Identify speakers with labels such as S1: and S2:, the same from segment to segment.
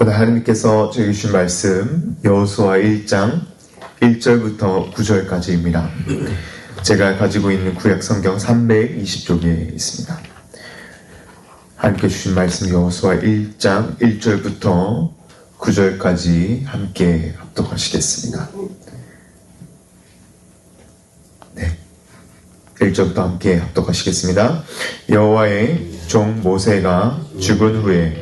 S1: 오늘 하나님께서 저희 주신 말씀 여호수아 1장 1절부터 9절까지입니다. 제가 가지고 있는 구약 성경 320쪽에 있습니다. 하나님께 주신 말씀 여호수아 1장 1절부터 9절까지 함께 합독하시겠습니다. 네. 1절부터 함께 합독하시겠습니다. 여호와의 종 모세가 죽은 후에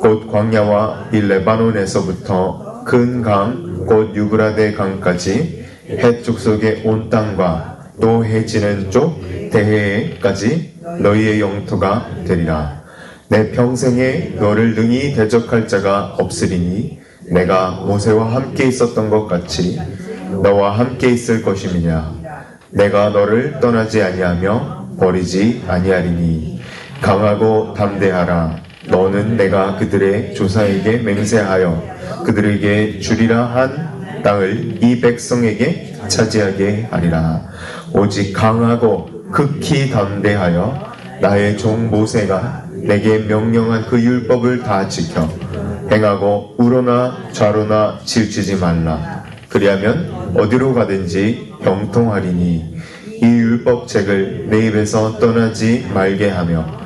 S1: 곧 광야와 이 레바논에서부터 큰 강, 곧 유브라데 강까지 해 족속의 온 땅과 또 해지는 쪽 대해까지 너희의 영토가 되리라. 내 평생에 너를 능히 대적할 자가 없으리니 내가 모세와 함께 있었던 것 같이 너와 함께 있을 것임이냐. 내가 너를 떠나지 아니하며 버리지 아니하리니 강하고 담대하라. 너는 내가 그들의 조사에게 맹세하여 그들에게 주리라 한 땅을 이 백성에게 차지하게 하리라. 오직 강하고 극히 담대하여 나의 종 모세가 내게 명령한 그 율법을 다 지켜 행하고 우로나 좌로나 질주지 말라. 그리하면 어디로 가든지 형통하리니 이 율법책을 내 입에서 떠나지 말게 하며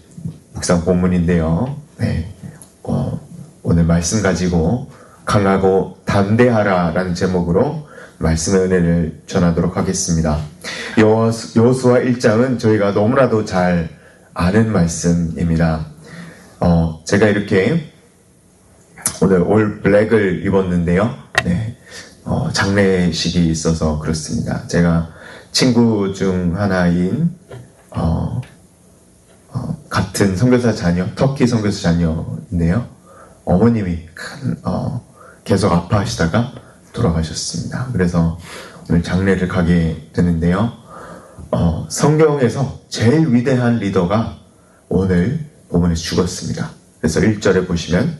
S1: 묵상 본문인데요. 네, 어, 오늘 말씀 가지고 강하고 담대하라라는 제목으로 말씀의 은혜를 전하도록 하겠습니다. 여호수아 1장은 저희가 너무나도 잘 아는 말씀입니다. 어, 제가 이렇게 오늘 올 블랙을 입었는데요. 네, 어, 장례식이 있어서 그렇습니다. 제가 친구 중 하나인 어, 어, 같은 선교사 자녀, 터키 선교사 자녀인데요. 어머님이 큰, 어, 계속 아파하시다가 돌아가셨습니다. 그래서 오늘 장례를 가게 되는데요. 어, 성경에서 제일 위대한 리더가 오늘 본문에 죽었습니다. 그래서 1절에 보시면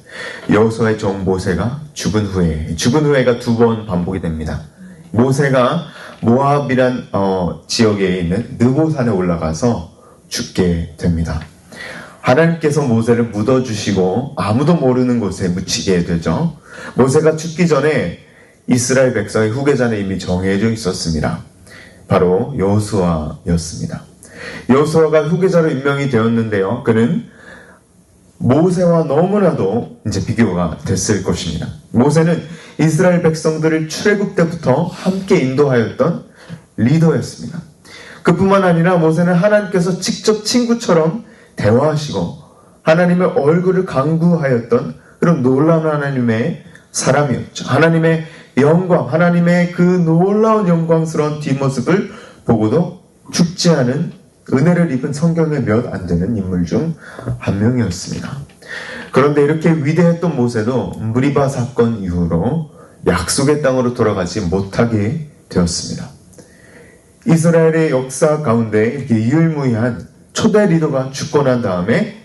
S1: 여호수아의 종 모세가 죽은 후에 죽은 후에가 두 번 반복이 됩니다. 모세가 모압이란 어, 지역에 있는 느보산에 올라가서 죽게 됩니다. 하나님께서 모세를 묻어주시고 아무도 모르는 곳에 묻히게 되죠. 모세가 죽기 전에 이스라엘 백성의 후계자는 이미 정해져 있었습니다. 바로 여호수아였습니다. 여호수아가 후계자로 임명이 되었는데요. 그는 모세와 너무나도 이제 비교가 됐을 것입니다. 모세는 이스라엘 백성들을 출애굽 때부터 함께 인도하였던 리더였습니다. 그뿐만 아니라 모세는 하나님께서 직접 친구처럼 대화하시고 하나님의 얼굴을 강구하였던 그런 놀라운 하나님의 사람이었죠. 하나님의 영광, 하나님의 그 놀라운 영광스러운 뒷모습을 보고도 죽지 않은 은혜를 입은 성경에 몇안 되는 인물 중 한 명이었습니다. 그런데 이렇게 위대했던 모세도 무리바 사건 이후로 약속의 땅으로 돌아가지 못하게 되었습니다. 이스라엘의 역사 가운데 이렇게 유일무이한 초대 리더가 죽고 난 다음에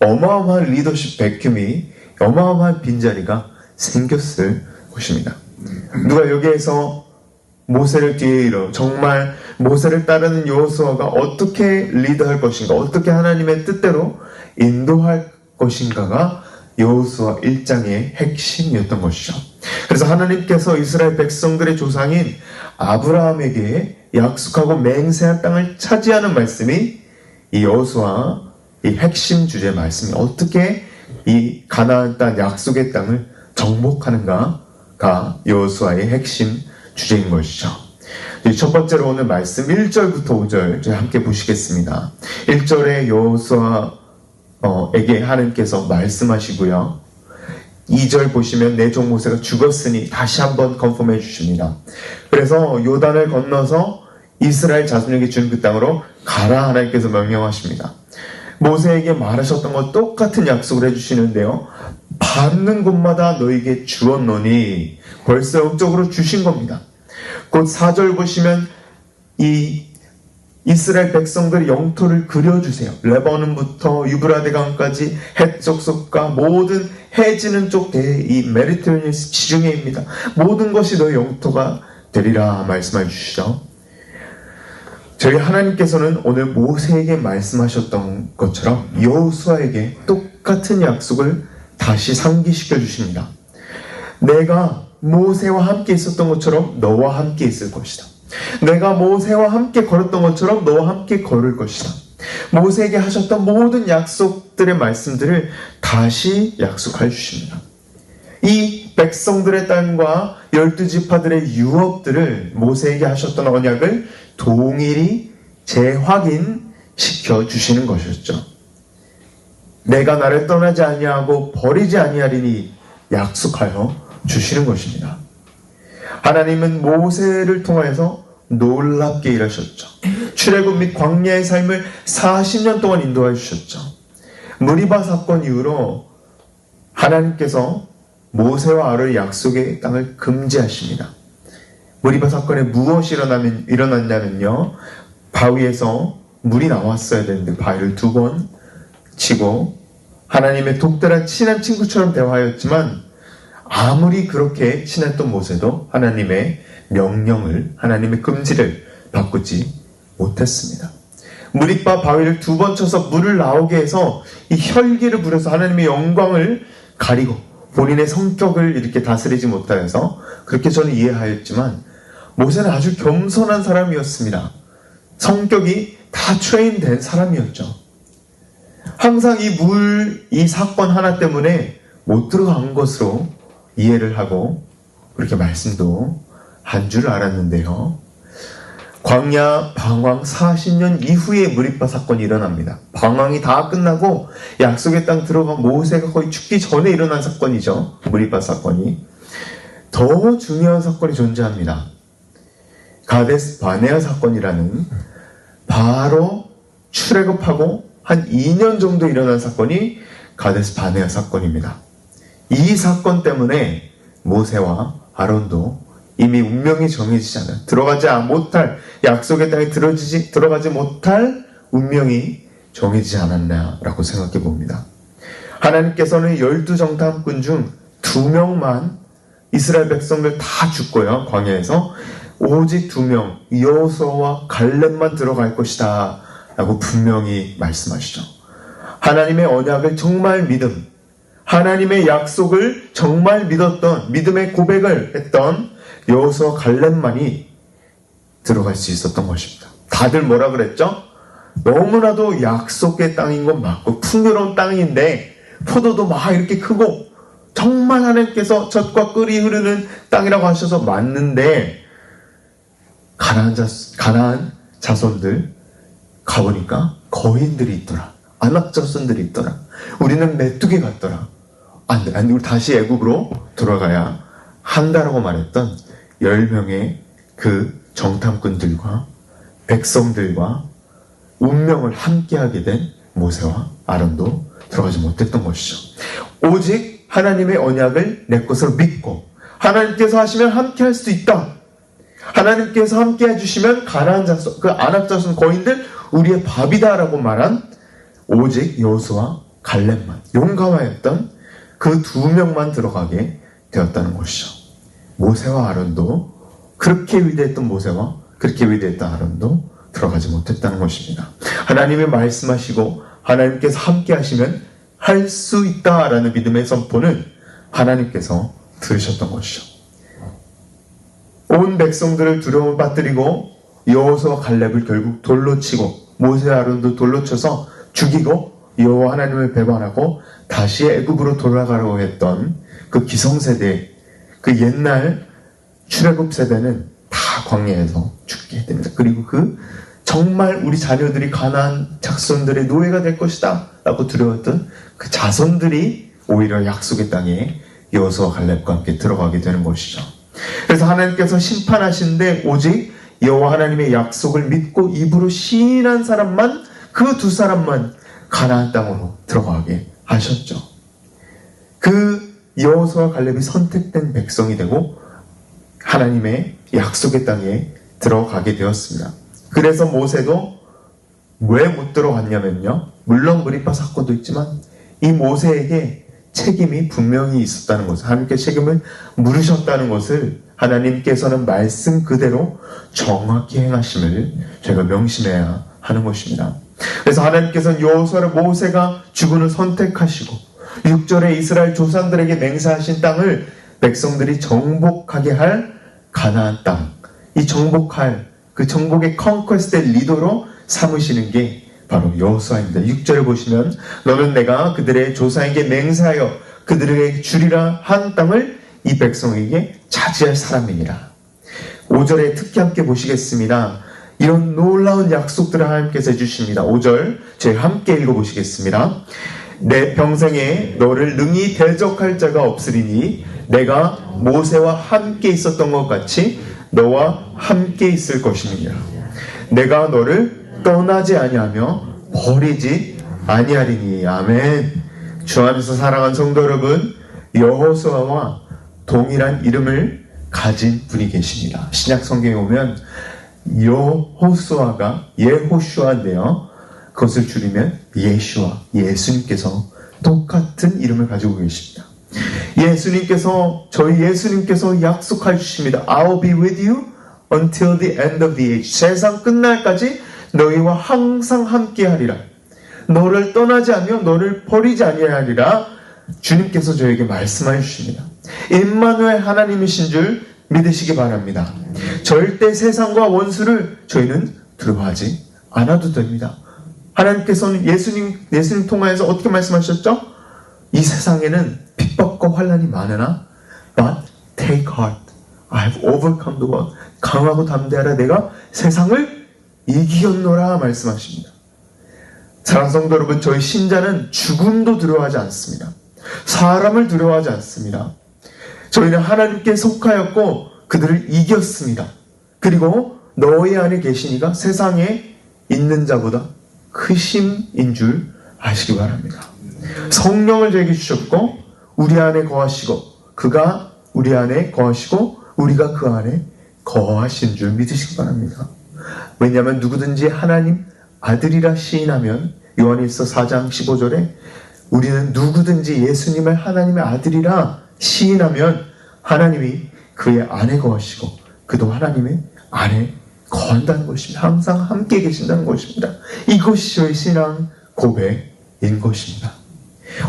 S1: 어마어마한 리더십 백큐이 어마어마한 빈자리가 생겼을 것입니다. 누가 여기에서 모세를 뒤에 이어 정말 모세를 따르는 여호수아가 어떻게 리드할 것인가, 어떻게 하나님의 뜻대로 인도할 것인가가 여호수아 1장의 핵심이었던 것이죠. 그래서 하나님께서 이스라엘 백성들의 조상인 아브라함에게 약속하고 맹세한 땅을 차지하는 말씀이 이 여호수아 이 핵심 주제 말씀이 어떻게 이 가나안 땅 약속의 땅을 정복하는가가 여호수아의 핵심 주제인 것이죠. 첫 번째로 오늘 말씀 1절부터 5절 저희 함께 보시겠습니다. 1절에 여호수아에게 하나님께서 말씀하시고요. 2절 보시면 내종 모세가 죽었으니 다시 한번 컨펌해 주십니다. 그래서 요단을 건너서 이스라엘 자손에게 준 그 땅으로 가라 하나님께서 명령하십니다. 모세에게 말하셨던 것 똑같은 약속을 해주시는데요. 받는 곳마다 너에게 주었노니 벌써 영적으로 주신 겁니다. 곧 4절 보시면 이 이스라엘 백성들의 영토를 그려주세요. 레바논부터 유브라데 강까지 해적 속과 모든 해지는 쪽이 메리트레니스 지중해입니다. 모든 것이 너의 영토가 되리라 말씀해 주시죠. 저희 하나님께서는 오늘 모세에게 말씀하셨던 것처럼 여호수아에게 똑같은 약속을 다시 상기시켜 주십니다. 내가 모세와 함께 있었던 것처럼 너와 함께 있을 것이다. 내가 모세와 함께 걸었던 것처럼 너와 함께 걸을 것이다. 모세에게 하셨던 모든 약속들의 말씀들을 다시 약속해 주십니다. 이 백성들의 땅과 열두 지파들의 유업들을 모세에게 하셨던 언약을 동일히 재확인시켜 주시는 것이었죠. 내가 나를 떠나지 아니하고 버리지 아니하리니 약속하여 주시는 것입니다. 하나님은 모세를 통하여서 놀랍게 일하셨죠. 출애굽 및 광야의 삶을 40년 동안 인도해 주셨죠. 무리바 사건 이후로 하나님께서 모세와 아를 약속의 땅을 금지하십니다. 무리바 사건에 무엇이 일어나면, 일어났냐면요. 바위에서 물이 나왔어야 되는데 바위를 두 번 치고 하나님의 독특한 친한 친구처럼 대화하였지만 아무리 그렇게 친했던 모세도 하나님의 명령을 하나님의 금지를 바꾸지 못했습니다. 무리바 바위를 두 번 쳐서 물을 나오게 해서 이 혈기를 부려서 하나님의 영광을 가리고 본인의 성격을 이렇게 다스리지 못하여서 그렇게 저는 이해하였지만 모세는 아주 겸손한 사람이었습니다. 성격이 다 트레인된 사람이었죠. 항상 이 물, 이 사건 하나 때문에 못 들어간 것으로 이해를 하고 그렇게 말씀도 한 줄 알았는데요. 광야 방황 40년 이후에 무리파 사건이 일어납니다. 방황이 다 끝나고 약속의 땅 들어간 모세가 거의 죽기 전에 일어난 사건이죠. 무리파 사건이. 더 중요한 사건이 존재합니다. 가데스 바네아 사건이라는 바로 출애굽하고 한 2년 정도 일어난 사건이 가데스 바네아 사건입니다. 이 사건 때문에 모세와 아론도 이미 운명이 정해지지 않아 들어가지 못할 약속의 땅에 들어지지, 들어가지 못할 운명이 정해지지 않았나라고 생각해 봅니다. 하나님께서는 열두 정탐꾼 중 두 명만 이스라엘 백성들 다 죽고요 광야에서 오직 두 명, 여호수아와 갈렙만 들어갈 것이다. 라고 분명히 말씀하시죠. 하나님의 언약을 정말 믿음, 하나님의 약속을 정말 믿었던, 믿음의 고백을 했던 여호수아 갈렙만이 들어갈 수 있었던 것입니다. 다들 뭐라 그랬죠? 너무나도 약속의 땅인 건 맞고 풍요로운 땅인데 포도도 막 이렇게 크고 정말 하나님께서 젖과 꿀이 흐르는 땅이라고 하셔서 맞는데 가나안, 자, 가나안 자손들 가보니까 거인들이 있더라. 안락 자손들이 있더라. 우리는 메뚜기 같더라. 안 돼, 안 돼. 우리 다시 애국으로 돌아가야 한다라고 말했던 10명의 그 정탐꾼들과 백성들과 운명을 함께하게 된 모세와 아론도 들어가지 못했던 것이죠. 오직 하나님의 언약을 내 것으로 믿고 하나님께서 하시면 함께할 수 있다. 하나님께서 함께 해주시면 가난한 자손, 그 안악자손 거인들 우리의 밥이다라고 말한 오직 여수와 갈렙만 용감하였던 그 두 명만 들어가게 되었다는 것이죠. 모세와 아론도 그렇게 위대했던 모세와 그렇게 위대했던 아론도 들어가지 못했다는 것입니다. 하나님이 말씀하시고 하나님께서 함께 하시면 할 수 있다라는 믿음의 선포는 하나님께서 들으셨던 것이죠. 온 백성들을 두려움을 빠뜨리고 여호수와 갈렙을 결국 돌로 치고 모세 아론도 돌로 쳐서 죽이고 여호와 하나님을 배반하고 다시 애굽으로 돌아가려고 했던 그 기성세대 그 옛날 출애굽 세대는 다 광야에서 죽게 됩니다. 그리고 그 정말 우리 자녀들이 가난 작손들의 노예가 될 것이다 라고 두려웠던 그 자손들이 오히려 약속의 땅에 여호수와 갈렙과 함께 들어가게 되는 것이죠. 그래서 하나님께서 심판하시는데 오직 여호와 하나님의 약속을 믿고 입으로 시인한 사람만 그 두 사람만 가나안 땅으로 들어가게 하셨죠. 그 여호수와 갈렙이 선택된 백성이 되고 하나님의 약속의 땅에 들어가게 되었습니다. 그래서 모세도 왜 못 들어갔냐면요. 물론 무리파 사건도 있지만 이 모세에게 책임이 분명히 있었다는 것을 하나님께 책임을 물으셨다는 것을 하나님께서는 말씀 그대로 정확히 행하심을 제가 명심해야 하는 것입니다. 그래서 하나님께서는 여호수아를 모세가 죽은을 선택하시고 6절에 이스라엘 조상들에게 맹세하신 땅을 백성들이 정복하게 할 가나안 땅, 이 정복할 그 정복의 컨퀘스트의 리더로 삼으시는 게 바로 여호수아입니다. 6절에 보시면 너는 내가 그들의 조상에게 맹세하여 그들에게 주리라 한 땅을 이 백성에게 차지할 사람이니라. 5절에 특히 함께 보시겠습니다. 이런 놀라운 약속들을 하나님께서 해주십니다. 5절 저희 함께 읽어보시겠습니다. 내 평생에 너를 능히 대적할 자가 없으리니 내가 모세와 함께 있었던 것 같이 너와 함께 있을 것이니라. 내가 너를 떠나지 아니하며 버리지 아니하리니 아멘. 주 안에서 사랑하는 성도 여러분, 여호수아와 동일한 이름을 가진 분이 계십니다. 신약 성경에 오면 여호수아가 예호슈아인데요. 그것을 줄이면 예슈아, 예수님께서 똑같은 이름을 가지고 계십니다. 예수님께서 저희 예수님께서 약속해 주십니다. I'll be with you until the end of the age. 세상 끝날까지 너희와 항상 함께 하리라. 너를 떠나지 않으며 너를 버리지 아니하리라. 주님께서 저에게 말씀해 주십니다. 임마누엘 하나님이신 줄 믿으시기 바랍니다. 절대 세상과 원수를 저희는 두려워하지 않아도 됩니다. 하나님께서는 예수님 예수님 통하여서 어떻게 말씀하셨죠? 이 세상에는 핍박과 환란이 많으나 but take heart. I've overcome the world. 강하고 담대하라 내가 세상을 이기었노라 말씀하십니다. 사랑 성도 여러분, 저희 신자는 죽음도 두려워하지 않습니다. 사람을 두려워하지 않습니다. 저희는 하나님께 속하였고 그들을 이겼습니다. 그리고 너희 안에 계시니가 세상에 있는 자보다 크심인 줄 아시기 바랍니다. 성령을 저에게 주셨고 우리 안에 거하시고 그가 우리 안에 거하시고 우리가 그 안에 거하신 줄 믿으시기 바랍니다. 왜냐하면 누구든지 하나님 아들이라 시인하면 요한일서 4장 15절에 우리는 누구든지 예수님을 하나님의 아들이라 시인하면 하나님이 그의 안에 거하시고 그도 하나님의 안에 거한다는 것입니다. 항상 함께 계신다는 것입니다. 이것이 저의 신앙 고백인 것입니다.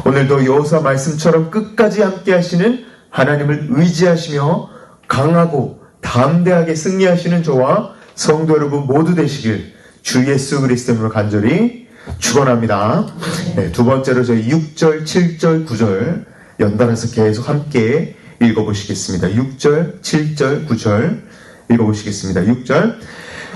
S1: 오늘도 여호사 말씀처럼 끝까지 함께 하시는 하나님을 의지하시며 강하고 담대하게 승리하시는 저와 성도 여러분 모두 되시길 주 예수 그리스도로 간절히 축원합니다. 네, 두 번째로 저희 6절, 7절, 9절 연달아서 계속 함께 읽어보시겠습니다. 6절, 7절, 9절 읽어보시겠습니다. 6절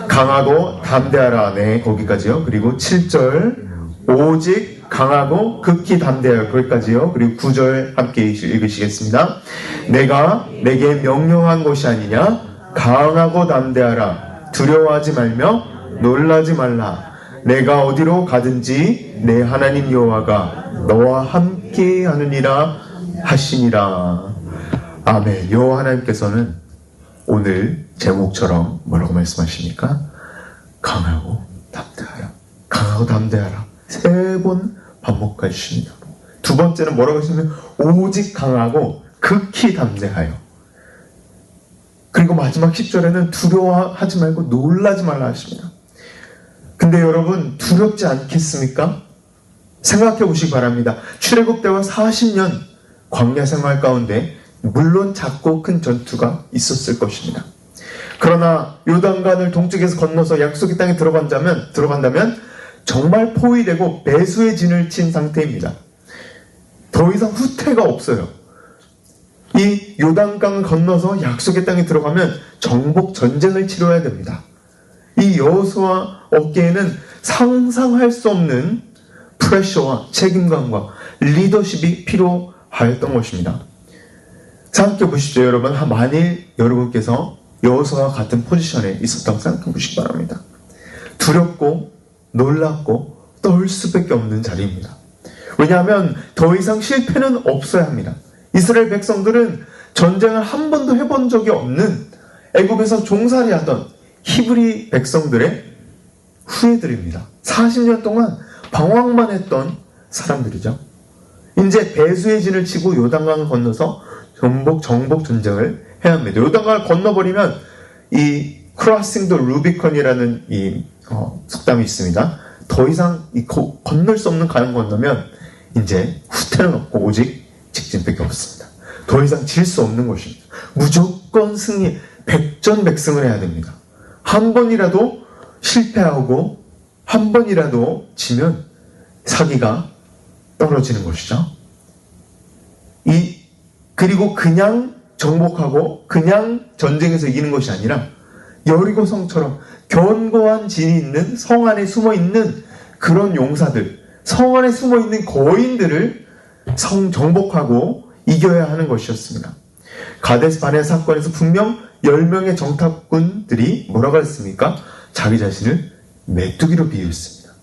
S1: 강하고 담대하라 네 거기까지요. 그리고 7절 오직 강하고 극히 담대하여 거기까지요. 그리고 9절 함께 읽으시겠습니다. 내가 내게 명령한 것이 아니냐 강하고 담대하라 두려워하지 말며 놀라지 말라 내가 어디로 가든지 내 하나님 여호와가 너와 함께 하느니라 하시니라 아멘 여호와 하나님께서는 오늘 제목처럼 뭐라고 말씀하십니까? 강하고 담대하라. 강하고 담대하라. 세 번 반복해 주십니다. 두 번째는 뭐라고 하시냐면 오직 강하고 극히 담대하여. 그리고 마지막 10절에는 두려워하지 말고 놀라지 말라 하십니다. 근데 여러분 두렵지 않겠습니까? 생각해 보시기 바랍니다. 출애굽 때와 40년 광야 생활 가운데 물론 작고 큰 전투가 있었을 것입니다. 그러나 요단강을 동쪽에서 건너서 약속의 땅에 들어간다면 들어간다면 정말 포위되고 배수의 진을 친 상태입니다. 더 이상 후퇴가 없어요. 이 요단강 건너서 약속의 땅에 들어가면 정복 전쟁을 치러야 됩니다. 이 여호수아 어깨에는 상상할 수 없는 프레셔와 책임감과 리더십이 필요 하였던 것입니다. 생각해 보십시오, 여러분. 만일 여러분께서 여호수아와 같은 포지션에 있었다고 생각해 보시기 바랍니다. 두렵고 놀랍고 떨 수밖에 없는 자리입니다. 왜냐하면 더 이상 실패는 없어야 합니다. 이스라엘 백성들은 전쟁을 한 번도 해본 적이 없는 애굽에서 종살이 하던 히브리 백성들의 후예들입니다. 40년 동안 방황만 했던 사람들이죠. 이제 배수의 진을 치고 요단강을 건너서 정복 정복 전쟁을 해야 합니다. 요단강을 건너버리면 이 크로싱 더 루비컨이라는 이 어, 속담이 있습니다. 더 이상 이 거, 건널 수 없는 강을 건너면 이제 후퇴는 없고 오직 직진밖에 없습니다. 더 이상 질 수 없는 것입니다. 무조건 승리, 백전백승을 해야 됩니다. 한 번이라도 실패하고 한 번이라도 지면 사기가 떨어지는 것이죠. 이 그리고 그냥 정복하고 그냥 전쟁에서 이기는 것이 아니라 여리고성처럼 견고한 진이 있는 성 안에 숨어 있는 그런 용사들, 성 안에 숨어 있는 거인들을 성 정복하고 이겨야 하는 것이었습니다. 가데스 바네 사건에서 분명 10명의 정탐꾼들이 뭐라고 했습니까? 자기 자신을 메뚜기로 비유했습니다.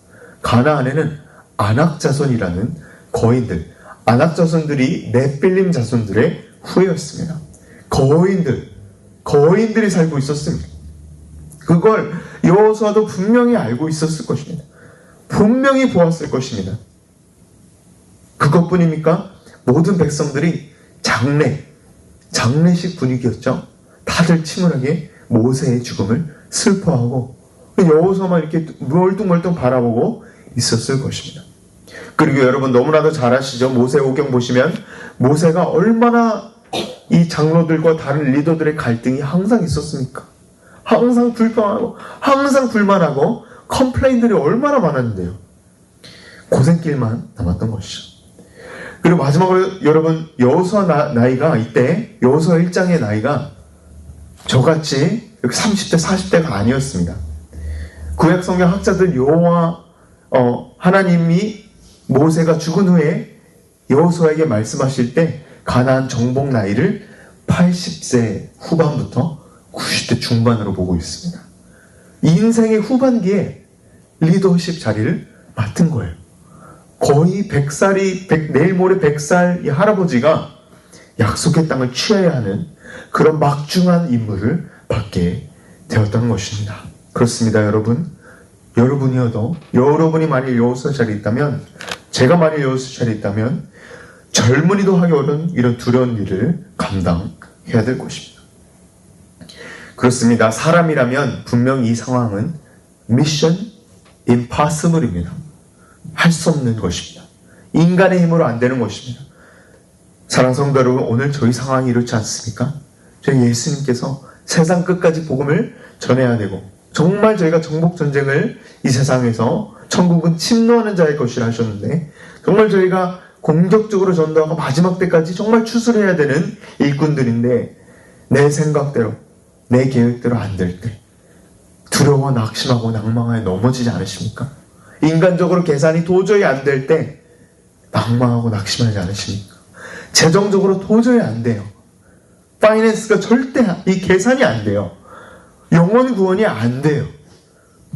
S1: 가나안에는 안악자손이라는 거인들, 안악자손들이 네필림 자손들의 후예였습니다. 거인들, 거인들이 살고 있었습니다. 그걸 여호수아도 분명히 알고 있었을 것입니다. 분명히 보았을 것입니다. 그것뿐입니까? 모든 백성들이 장례, 장례식 분위기였죠. 다들 침울하게 모세의 죽음을 슬퍼하고 여호수아만 이렇게 멀뚱멀뚱 바라보고 있었을 것입니다. 그리고 여러분 너무나도 잘 아시죠? 모세 오경 보시면 모세가 얼마나 이 장로들과 다른 리더들의 갈등이 항상 있었습니까? 항상 불평하고 항상 불만하고 컴플레인들이 얼마나 많았는데요. 고생길만 남았던 것이죠. 그리고 마지막으로 여러분 여호수아 나이가 이때 여호수아 1장의 나이가 저같이 30대 40대가 아니었습니다. 구약 성경 학자들 여호와 어, 하나님이 모세가 죽은 후에 여호수아에게 말씀하실 때 가나안 정복 나이를 80세 후반부터 90대 중반으로 보고 있습니다. 인생의 후반기에 리더십 자리를 맡은 거예요. 거의 100살이, 100, 내일 모레 100살 이 할아버지가 약속의 땅을 취해야 하는 그런 막중한 임무를 받게 되었던 것입니다. 그렇습니다, 여러분. 여러분이어도 여러분이 만일 여호수 자리에 있다면 제가 만일 여호수 자리에 있다면 젊은이도 하기 어려운 이런 두려운 일을 감당해야 될 것입니다. 그렇습니다. 사람이라면 분명 이 상황은 미션 임파서블입니다. 할 수 없는 것입니다. 인간의 힘으로 안 되는 것입니다. 사랑 성도 여러분, 오늘 저희 상황이 이렇지 않습니까? 저희 예수님께서 세상 끝까지 복음을 전해야 되고 정말 저희가 정복 전쟁을 이 세상에서 천국은 침노하는 자의 것이라 하셨는데 정말 저희가 공격적으로 전도하고 마지막 때까지 정말 추스려야 되는 일꾼들인데 내 생각대로 내 계획대로 안 될 때 두려워 낙심하고 낭망하에 넘어지지 않으십니까? 인간적으로 계산이 도저히 안 될 때 낭망하고 낙심하지 않으십니까? 재정적으로 도저히 안 돼요. 파이낸스가 절대 이 계산이 안 돼요. 영원 구원이 안 돼요.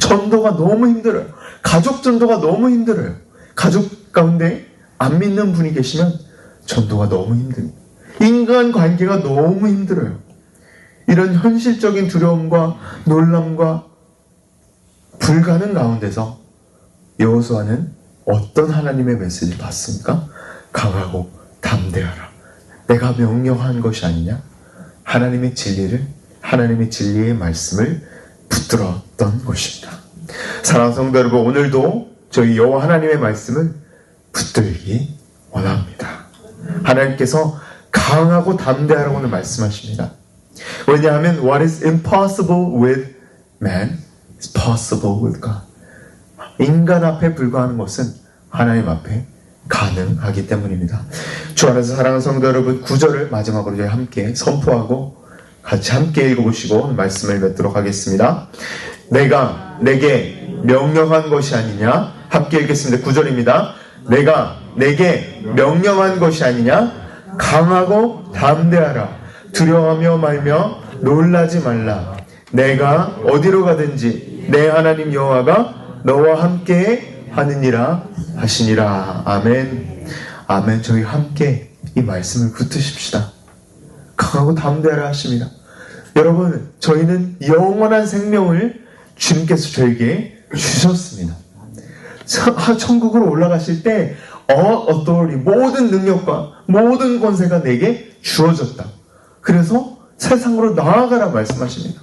S1: 전도가 너무 힘들어요. 가족 전도가 너무 힘들어요. 가족 가운데 안 믿는 분이 계시면 전도가 너무 힘듭니다. 인간 관계가 너무 힘들어요. 이런 현실적인 두려움과 놀람과 불가능 가운데서 여호수아는 어떤 하나님의 메시지를 받습니까? 강하고 담대하라. 내가 명령한 것이 아니냐? 하나님의 진리를 하나님의 진리의 말씀을 붙들었던 것입니다. 사랑하는 성도 여러분, 오늘도 저희 여호와 하나님의 말씀을 붙들기 원합니다. 하나님께서 강하고 담대하라고 는 말씀하십니다. 왜냐하면 what is impossible with man is possible with God. 인간 앞에 불과하는 것은 하나님 앞에 가능하기 때문입니다. 주 안에서 사랑하는 성도 여러분, 구절을 마지막으로 저희 함께 선포하고 같이 함께 읽어보시고 말씀을 맺도록 하겠습니다. 내가 내게 명령한 것이 아니냐? 함께 읽겠습니다. 구절입니다. 내가 내게 명령한 것이 아니냐? 강하고 담대하라. 두려워하며 말며 놀라지 말라. 내가 어디로 가든지 내 하나님 여호와가 너와 함께 하느니라 하시니라. 아멘. 아멘. 저희 함께 이 말씀을 붙으십시다. 강하고 담대하라 하십니다. 여러분, 저희는 영원한 생명을 주님께서 저에게 주셨습니다. 천국으로 올라가실 때 all authority, 모든 능력과 모든 권세가 내게 주어졌다. 그래서 세상으로 나아가라 말씀하십니다.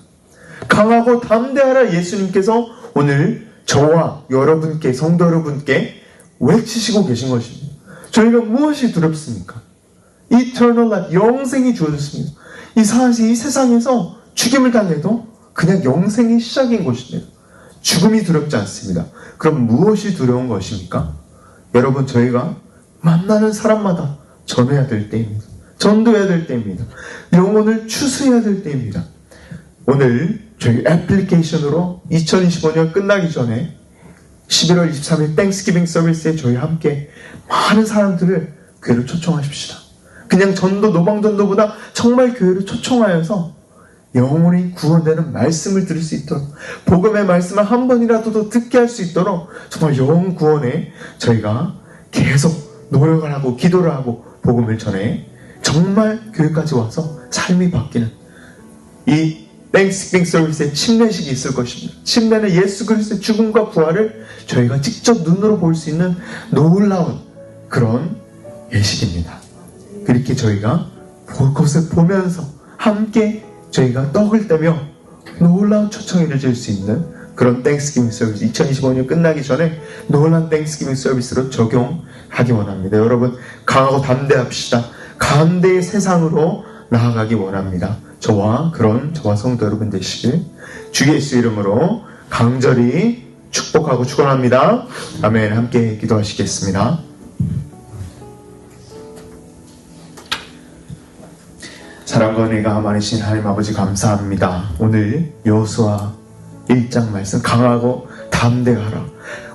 S1: 강하고 담대하라 예수님께서 오늘 저와 여러분께, 성도 여러분께 외치시고 계신 것입니다. 저희가 무엇이 두렵습니까? Eternal life, 영생이 주어졌습니다. 이 사실 이 세상에서 죽임을 당해도 그냥 영생의 시작인 것입니다. 죽음이 두렵지 않습니다. 그럼 무엇이 두려운 것입니까? 여러분 저희가 만나는 사람마다 전해야 될 때입니다. 전도해야 될 때입니다. 영혼을 추수해야 될 때입니다. 오늘 저희 애플리케이션으로 2025년 끝나기 전에 11월 23일 땡스기빙 서비스에 저희 함께 많은 사람들을 교회로 초청하십시다. 그냥 전도 노방전도보다 정말 교회를 초청하여서 영혼이 구원되는 말씀을 들을 수 있도록 복음의 말씀을 한 번이라도 더 듣게 할 수 있도록 정말 영혼 구원에 저희가 계속 노력을 하고 기도를 하고 복음을 전해 정말 교회까지 와서 삶이 바뀌는 이 땡스킹 서비스의 침례식이 있을 것입니다. 침례는 예수 그리스도의 죽음과 부활을 저희가 직접 눈으로 볼 수 있는 놀라운 그런 예식입니다. 그렇게 저희가 볼 것을 보면서 함께 저희가 떡을 떼며 놀라운 초청을 해줄 수 있는 그런 땡스기빙 서비스 2025년 끝나기 전에 놀란 땡스기빙 서비스로 적용하기 원합니다. 여러분 강하고 담대합시다. 감대의 세상으로 나아가기 원합니다. 저와 그런 저와 성도 여러분 되시길 주 예수 이름으로 강절히 축복하고 축원합니다. 아멘. 함께 기도하시겠습니다. 사랑과 은혜가 많으신 하나님 아버지 감사합니다. 오늘 여수와 1장 말씀 강하고 담대하라.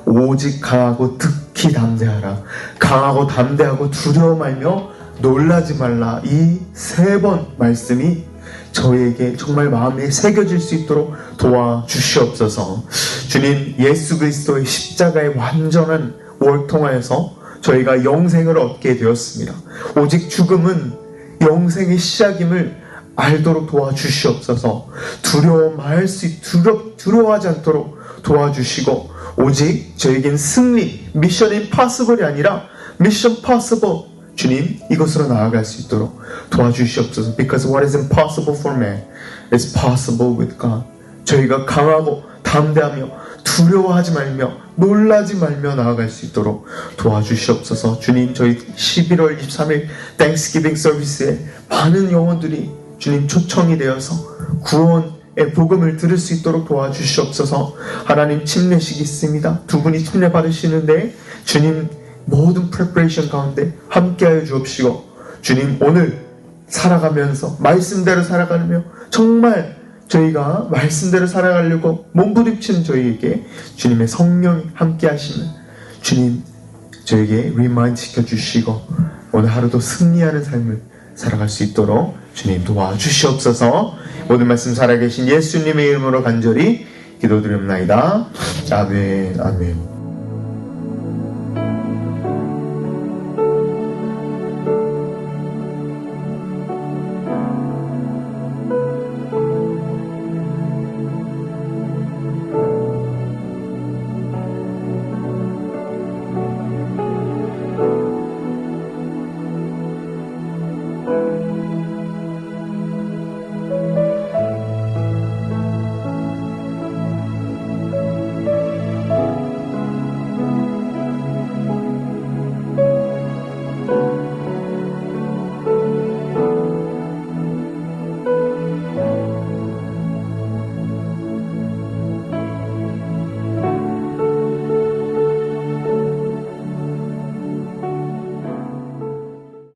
S1: 오직 강하고 특히 담대하라. 강하고 담대하고 두려워 말며 놀라지 말라. 이 세 번 말씀이 저에게 정말 마음에 새겨질 수 있도록 도와주시옵소서. 주님 예수 그리스도의 십자가의 완전한 월 통하여서 저희가 영생을 얻게 되었습니다. 오직 죽음은 영생의 시작임을 알도록 도와주시옵소서. 두려워 말 수, 두려, 두려워하지 않도록 도와주시고, 오직 저에겐 승리, 미션 임파서블이 아니라 미션 파서블, 주님, 이곳으로 나아갈 수 있도록 도와주시옵소서. Because what is impossible for man is possible with God. 저희가 강하고 담대하며 두려워하지 말며 놀라지 말며 나아갈 수 있도록 도와주시옵소서. 주님, 저희 11월 23일 땡스기빙 서비스에 많은 영혼들이 주님 초청이 되어서 구원 의 복음을 들을 수 있도록 도와주시옵소서. 하나님 침례식이 있습니다. 두 분이 침례 받으시는데 주님 모든 프레퍼레이션 가운데 함께하여 주옵시고 주님 오늘 살아가면서 말씀대로 살아가며 정말 저희가 말씀대로 살아가려고 몸부림치는 저희에게 주님의 성령이 함께 하시는 주님 저에게 리마인드 시켜주시고 오늘 하루도 승리하는 삶을 살아갈 수 있도록 주님 도와주시옵소서 모든 말씀 살아계신 예수님의 이름으로 간절히 기도드립니다. 아멘 아멘